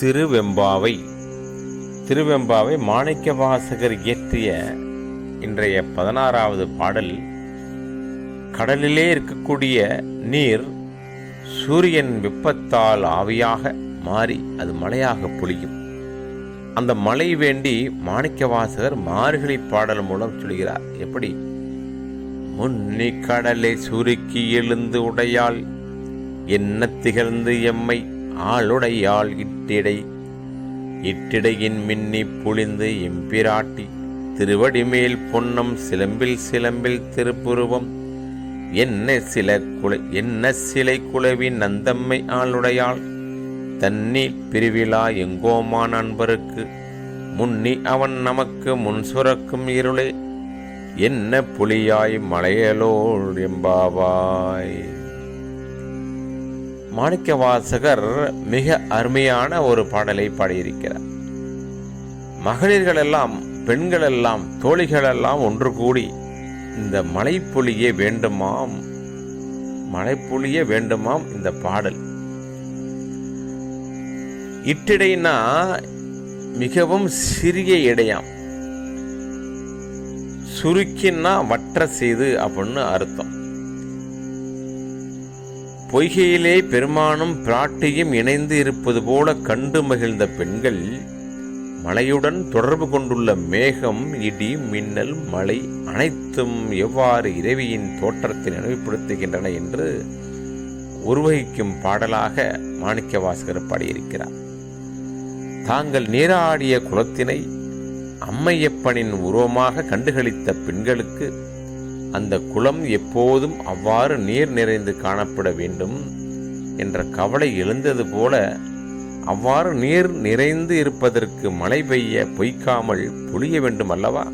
திருவெம்பாவை திருவெம்பாவை மாணிக்க வாசகர் இயற்றிய இன்றைய பதினாறாவது பாடல் கடலிலே இருக்கக்கூடிய நீர் சூரியன் வெப்பத்தால் ஆவியாக மாறி அது மழையாக பொழியும். அந்த மழை வேண்டி மாணிக்க வாசகர் மார்கழி பாடல் மூலம் சொல்கிறார் எப்படி? முன்னி கடலை சுருக்கி எழுந்து உடையால் என்ன திகழ்ந்து எம்மை ஆளுடையாள் இட்டிடை. இட்டிடையின் மின்னி புளிந்து எம்பிராட்டி திருவடிமேல் பொன்னம் சிலம்பில் சிலம்பில் திருப்புருவம். என்ன சில குலை என்ன சிலை குலவின் நந்தம்மை ஆளுடையாள்? தன்னி பிரிவிழா எங்கோமான் அன்பருக்கு முன்னி அவன் நமக்கு முன் சுரக்கும் இருளே. என்ன புலியாய் மலையலோள் எம்பாவாய்? மாணிக்க வாசகர் மிக அருமையான ஒரு பாடலை பாடியிருக்கிறார். மகளிர்கள் எல்லாம் பெண்கள் எல்லாம் தோழிகள் எல்லாம் ஒன்று கூடி இந்த மலைப்பொழியே வேண்டுமாம் மலைப்புலியே வேண்டுமாம் இந்த பாடல். இட்டிடைனா மிகவும் சிறிய இடையாம். சுருக்கின்னா வற்ற செய்து அப்படின்னு அர்த்தம். பொய்கையிலே பெருமானும் பிராட்டியும் இணைந்து இருப்பது போல கண்டு மகிழ்ந்த பெண்கள் மலையுடன் தொடர்பு கொண்டுள்ள மேகம் இடி மின்னல் மழை அனைத்தும் எவ்வாறு இறைவியின் தோற்றத்தை நினைவுபடுத்துகின்றன என்று உருவகிக்கும் பாடலாக மாணிக்க வாசகர் பாடியிருக்கிறார். தாங்கள் நீராடிய குளத்தினை அம்மையப்பனின் உருவமாக கண்டுகளித்த பெண்களுக்கு அந்த குளம் எப்போதும் அவ்வாறு நீர் நிறைந்து காணப்பட வேண்டும் என்ற கவலை எழுந்தது போல அவ்வாறு நீர் நிறைந்து இருப்பதற்கு மழை பெய்ய பொய்க்காமல் பொழிய வேண்டும் அல்லவா?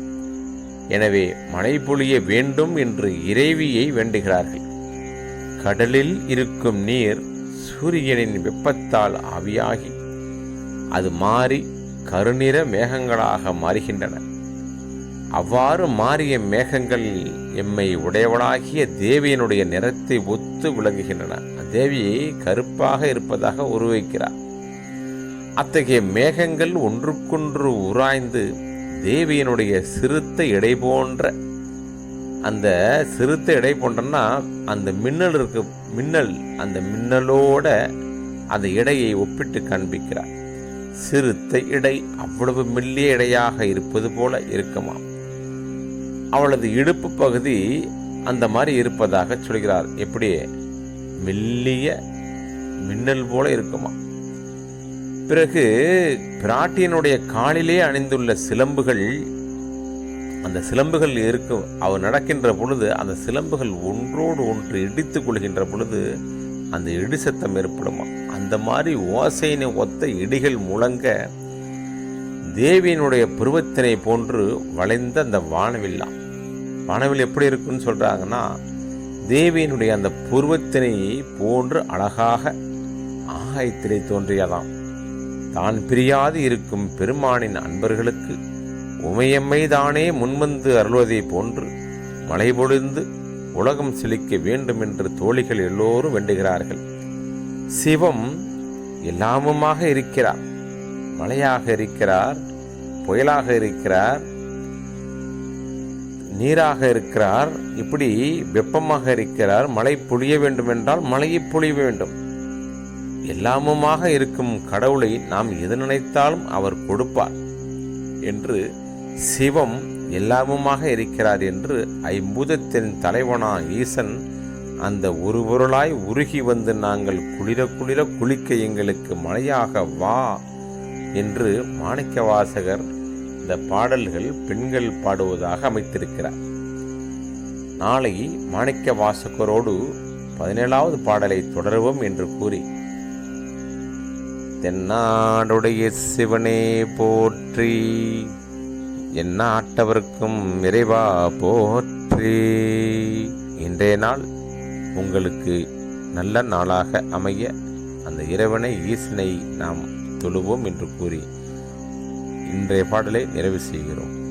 எனவே மழை பொழிய வேண்டும் என்று இறைவியை வேண்டுகிறார்கள். கடலில் இருக்கும் நீர் சூரியனின் வெப்பத்தால் ஆவியாகி அது மாறி கருநிற மேகங்களாக மாறுகின்றன. அவ்வாறு மாறிய மேகங்கள் எம்மை உடையவளாகிய தேவியனுடைய நிறத்தை ஒத்து விளங்குகின்றன. தேவியை கருப்பாக இருப்பதாக உருவைக்கிறார் அத்தகைய மேகங்கள் ஒன்றுக்கொன்று உராய்ந்து தேவியனுடைய சிறுத்தை இடை போன்ற அந்த சிறுத்தை இடை போன்றன்னா அந்த மின்னல் இருக்கு மின்னல் அந்த மின்னலோட அந்த இடையை ஒப்பிட்டு காண்பிக்கிறார். சிறுத்தை இடை அவ்வளவு மெல்லிய இடையாக இருப்பது போல இருக்குமாம். அவளது இடுப்பு பகுதி அந்த மாதிரி இருப்பதாக சொல்கிறார். எப்படி? மெல்லிய மின்னல் போல இருக்குமா? பிறகு பிராட்டியனுடைய காலிலே அணிந்துள்ள சிலம்புகள் அந்த சிலம்புகள் இருக்கும் அவர் நடக்கின்ற பொழுது அந்த சிலம்புகள் ஒன்றோடு ஒன்று இடித்துக் கொள்கின்ற பொழுது அந்த இடி சத்தம் ஏற்படுமா? அந்த மாதிரி ஓசையினை ஒத்த இடிகள் முழங்க தேவியினுடைய புருவத்தினை போன்று வளைந்த அந்த வானவில்லாம் மனவில் எப்படி இருக்குன்னு சொல்கிறாங்கன்னா தேவியினுடைய அந்த புருவத்தினை போன்று அழகாக ஆகாயத்திலே தோன்றியதாம். தான் பிரியாது இருக்கும் பெருமானின் அன்பர்களுக்கு உமையம்மை தானே முன்வந்து அருள்வதை போன்று மழை பொழிந்து உலகம் செழிக்க வேண்டும் என்று தோழிகள் எல்லோரும் வேண்டுகிறார்கள். சிவம் எல்லாமுமாக இருக்கிறார் மழையாக இருக்கிறார் புயலாக இருக்கிறார் நீராக இருக்கிறார் இப்படி வெப்பமாக இருக்கிறார். மழை பொழிய வேண்டும் என்றால் மழையை பொழிய வேண்டும். எல்லாமுமாக இருக்கும் கடவுளை நாம் எது நினைத்தாலும் அவர் கொடுப்பார் என்று சிவம் எல்லாமுமாக இருக்கிறார் என்று ஐம்பூதத்தின் தலைவனா ஈசன் அந்த ஒரு பொருளாய் உருகி வந்து நாங்கள் குளிர குளிர குளிக்க எங்களுக்கு மழையாக வா என்று மாணிக்க வாசகர் இந்த பாடல்கள் பெண்கள் பாடுவதாக அமைத்திருக்கிறார். நாளை மாணிக்க வாசகரோடு பதினேழாவது பாடலை தொடருவோம் என்று கூறி தென்னாடுடைய சிவனே போற்றி என்ன ஆட்டவர்க்கும் இறைவா போற்றி. இன்றைய நாள் உங்களுக்கு நல்ல நாளாக அமைய அந்த இறைவனை ஈசனை நாம் தொழுவோம் என்று கூறி இன்றைய பாடலை நிறைவு செய்கிறோம்.